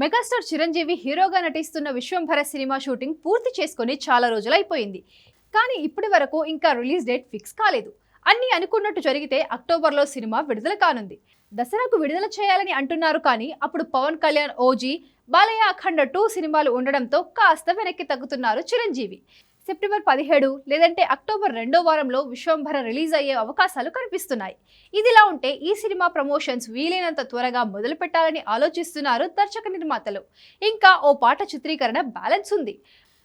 Megastar Chiranjeevi హీరోగా నటిస్తున్న Vishwambhara cinema shooting పూర్తి చేసుకుని చాలా రోజులైపోయింది. కానీ ఇప్పటి వరకు ఇంకా రిలీజ్ డేట్ ఫిక్స్ కాలేదు. అన్నీ అనుకున్నట్టు జరిగితే అక్టోబర్లో సినిమా విడుదల కానుంది. దసరాకు విడుదల చేయాలని అంటున్నారు కానీ అప్పుడు పవన్ కళ్యాణ్ ఓజీ బాలయ్య అఖండ టూ సినిమాలు ఉండడంతో కాస్త వెనక్కి తగ్గుతున్నారు చిరంజీవి. సెప్టెంబర్ పదిహేడు లేదంటే అక్టోబర్ రెండో వారంలో విశ్వంభర రిలీజ్ అయ్యే అవకాశాలు కనిపిస్తున్నాయి. ఇదిలా ఉంటే ఈ సినిమా ప్రమోషన్స్ వీలైనంత త్వరగా మొదలు పెట్టాలని ఆలోచిస్తున్నారు దర్శక నిర్మాతలు. ఇంకా ఓ పాట చిత్రీకరణ బ్యాలెన్స్ ఉంది.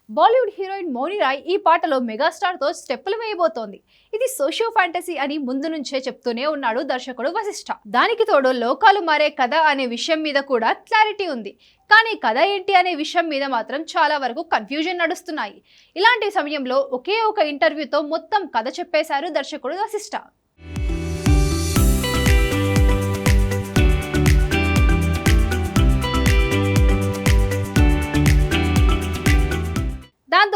బాలీవుడ్ హీరోయిన్ మౌని రాయ్ ఈ పాటలో మెగాస్టార్తో స్టెప్పులు వేయబోతోంది. ఇది సోషియో ఫ్యాంటసీ అని ముందు నుంచే చెప్తూనే ఉన్నాడు దర్శకుడు వశిష్ఠ దానికి తోడు లోకాలు మారే కథ అనే విషయం మీద కూడా క్లారిటీ ఉంది. కానీ కథ ఏంటి అనే విషయం మీద మాత్రం చాలా వరకు కన్ఫ్యూజన్ నడుస్తున్నాయి. ఇలాంటి సమయంలో ఒకే ఒక ఇంటర్వ్యూతో మొత్తం కథ చెప్పేశారు దర్శకుడు వశిష్ఠ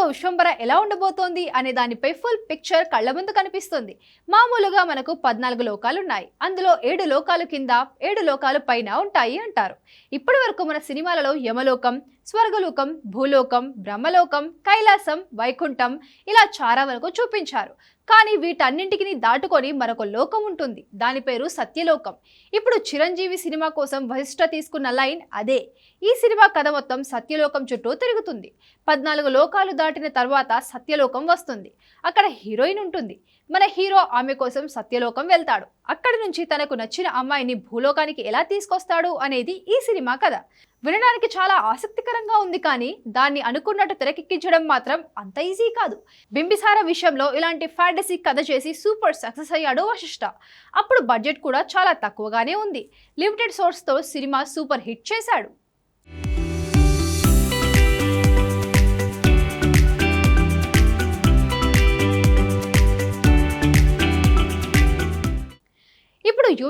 విశ్వంబర ఎలా ఉండబోతోంది అనే దానిపై ఫుల్ పిక్చర్ కళ్ళ ముందు కనిపిస్తుంది. మామూలుగా మనకు పద్నాలుగు లోకాలు ఉన్నాయి అందులో ఏడు లోకాలు కింద ఏడు లోకాలు పైన ఉంటాయి అంటారు. ఇప్పటి వరకు మన సినిమాలలో యమలోకం స్వర్గలోకం భూలోకం బ్రహ్మలోకం కైలాసం వైకుంఠం ఇలా చాలా వరకు చూపించారు. కానీ వీటన్నింటికి దాటుకొని మరొక లోకం ఉంటుంది. దాని పేరు సత్యలోకం. ఇప్పుడు చిరంజీవి సినిమా కోసం వశిష్ఠ తీసుకున్న లైన్ అదే. ఈ సినిమా కథ మొత్తం సత్యలోకం చుట్టూ తిరుగుతుంది. పద్నాలుగు లోకాలు దాటిన తర్వాత సత్యలోకం వస్తుంది. అక్కడ హీరోయిన్ ఉంటుంది. మన హీరో ఆమె కోసం సత్యలోకం వెళ్తాడు. అక్కడి నుంచి తనకు నచ్చిన అమ్మాయిని భూలోకానికి ఎలా తీసుకొస్తాడు అనేది ఈ సినిమా కథ. వినడానికి చాలా ఆసక్తికరంగా ఉంది కానీ దాన్ని అనుకున్నట్టు తెరకెక్కించడం మాత్రం అంత ఈజీ కాదు. బింబిసార విషయంలో ఇలాంటి ఫ్యాంటసీ కథ చేసి సూపర్ సక్సెస్ అయ్యాడు వశిష్ట. అప్పుడు బడ్జెట్ కూడా చాలా తక్కువగానే ఉంది. లిమిటెడ్ సోర్స్తో సినిమా సూపర్ హిట్ చేశాడు.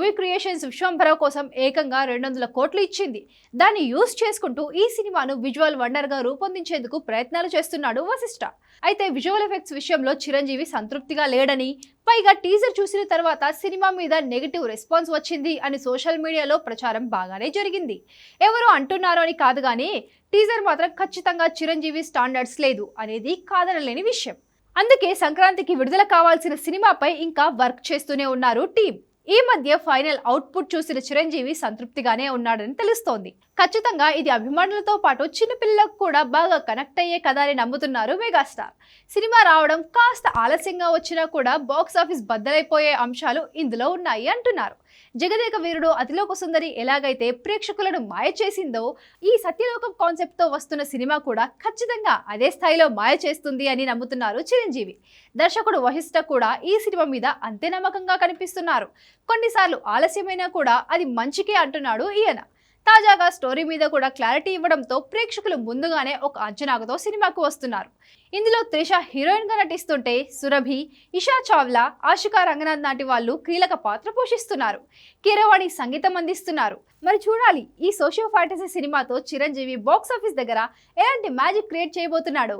మూవీ క్రియేషన్స్ విశ్వంభర కోసం ఏకంగా రెండు వందల కోట్లు ఇచ్చింది. దాన్ని యూజ్ చేసుకుంటూ ఈ సినిమాను విజువల్ వండర్గా రూపొందించేందుకు ప్రయత్నాలు చేస్తున్నాడు వశిష్ఠ అయితే విజువల్ ఎఫెక్ట్స్ విషయంలో చిరంజీవి సంతృప్తిగా లేడని పైగా టీజర్ చూసిన తర్వాత సినిమా మీద నెగిటివ్ రెస్పాన్స్ వచ్చింది అని సోషల్ మీడియాలో ప్రచారం బాగానే జరిగింది. ఎవరు అంటున్నారో అని కాదు కానీ టీజర్ మాత్రం ఖచ్చితంగా చిరంజీవి స్టాండర్డ్స్ లేదు అనేది కాదనలేని విషయం. అందుకే సంక్రాంతికి విడుదల కావాల్సిన సినిమాపై ఇంకా వర్క్ చేస్తూనే ఉన్నారు టీం ఈ మధ్య ఫైనల్ అవుట్పుట్ చూసిన చిరంజీవి సంతృప్తిగానే ఉన్నాడని తెలుస్తోంది. ఖచ్చితంగా ఇది అభిమానులతో పాటు చిన్నపిల్లలకు కూడా బాగా కనెక్ట్ అయ్యే కథ అని నమ్ముతున్నారు మెగాస్టార్ సినిమా రావడం కాస్త ఆలస్యంగా వచ్చినా కూడా బాక్స్ ఆఫీస్ బద్దలైపోయే అంశాలు ఇందులో ఉన్నాయి అంటున్నారు. జగదేక వీరుడు అతిలోక సుందరి ఎలాగైతే ప్రేక్షకులను మాయ చేసిందో ఈ సత్యలోకం కాన్సెప్ట్తో వస్తున్న సినిమా కూడా ఖచ్చితంగా అదే స్థాయిలో మాయ చేస్తుంది అని నమ్ముతున్నారు చిరంజీవి. దర్శకుడు వహిష్ఠ కూడా ఈ సినిమా మీద అంతే నమ్మకంగా కనిపిస్తున్నారు. కొన్నిసార్లు ఆలస్యమైనా కూడా అది మంచికే అంటున్నాడు ఈయన. తాజాగా స్టోరీ మీద కూడా క్లారిటీ ఇవ్వడంతో ప్రేక్షకులు ముందుగానే ఒక అంచనాతో సినిమాకు వస్తున్నారు. ఇందులో త్రిష హీరోయిన్గా నటిస్తుంటే సురభి ఇషా చావ్లా ఆశికా రంగనాథ్ నాటి వాళ్ళు కీలక పాత్ర పోషిస్తున్నారు. కీరవాణి సంగీతం అందిస్తున్నారు. మరి చూడాలి ఈ సోషియో ఫ్యాంటసీ సినిమాతో చిరంజీవి బాక్స్ ఆఫీస్ దగ్గర ఎలాంటి మ్యాజిక్ క్రియేట్ చేయబోతున్నాడు?